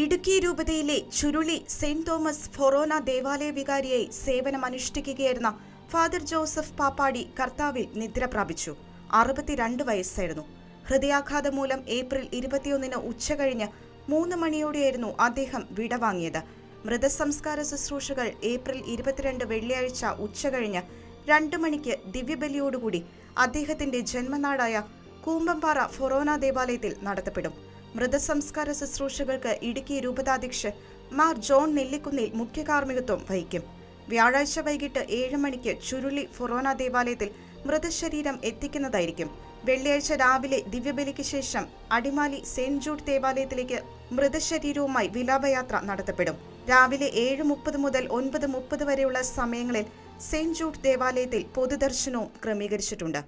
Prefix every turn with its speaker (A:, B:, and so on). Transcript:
A: ഇടുക്കി രൂപതയിലെ Churuli saint Thomas ഫൊറോന ദേവാലയ വികാരിയായി സേവനമനുഷ്ഠിക്കുകയായിരുന്ന father Joseph Pappadi കർത്താവിൽ നിദ്ര പ്രാപിച്ചു. അറുപത്തിരണ്ട് വയസ്സായിരുന്നു. ഹൃദയാഘാതം മൂലം ഏപ്രിൽ ഇരുപത്തിയൊന്നിന് ഉച്ചകഴിഞ്ഞ് മൂന്ന് മണിയോടെയായിരുന്നു അദ്ദേഹം വിടവാങ്ങിയത് മൃതസംസ്കാര ശുശ്രൂഷകൾ ഏപ്രിൽ ഇരുപത്തിരണ്ട് വെള്ളിയാഴ്ച ഉച്ച ഉച്ചകഴിഞ്ഞ് രണ്ട് മണിക്ക് ദിവ്യബലിയോടുകൂടി അദ്ദേഹത്തിന്റെ ജന്മനാടായ കൂമ്പമ്പാറ ഫൊറോന ദേവാലയത്തിൽ നടത്തപ്പെടും. മൃതസംസ്കാര ശുശ്രൂഷകൾക്ക് ഇടുക്കി രൂപതാധ്യക്ഷൻ മാർ ജോൺ നെല്ലിക്കുന്നിൽ മുഖ്യ കാർമ്മികത്വം വഹിക്കും. വ്യാഴാഴ്ച വൈകിട്ട് ഏഴ് മണിക്ക് ചുരുളി ഫൊറോന ദേവാലയത്തിൽ മൃതശരീരം എത്തിക്കുന്നതായിരിക്കും. വെള്ളിയാഴ്ച രാവിലെ ദിവ്യബലിക്ക് ശേഷം അടിമാലി സെന്റ് ജൂഡ് ദേവാലയത്തിലേക്ക് മൃതശരീരവുമായി വിലാപയാത്ര നടത്തപ്പെടും. രാവിലെ ഏഴ് മുപ്പത് മുതൽ ഒൻപത് മുപ്പത് വരെയുള്ള സമയങ്ങളിൽ സെന്റ് ജൂഡ് ദേവാലയത്തിൽ പൊതുദർശനവും ക്രമീകരിച്ചിട്ടുണ്ട്.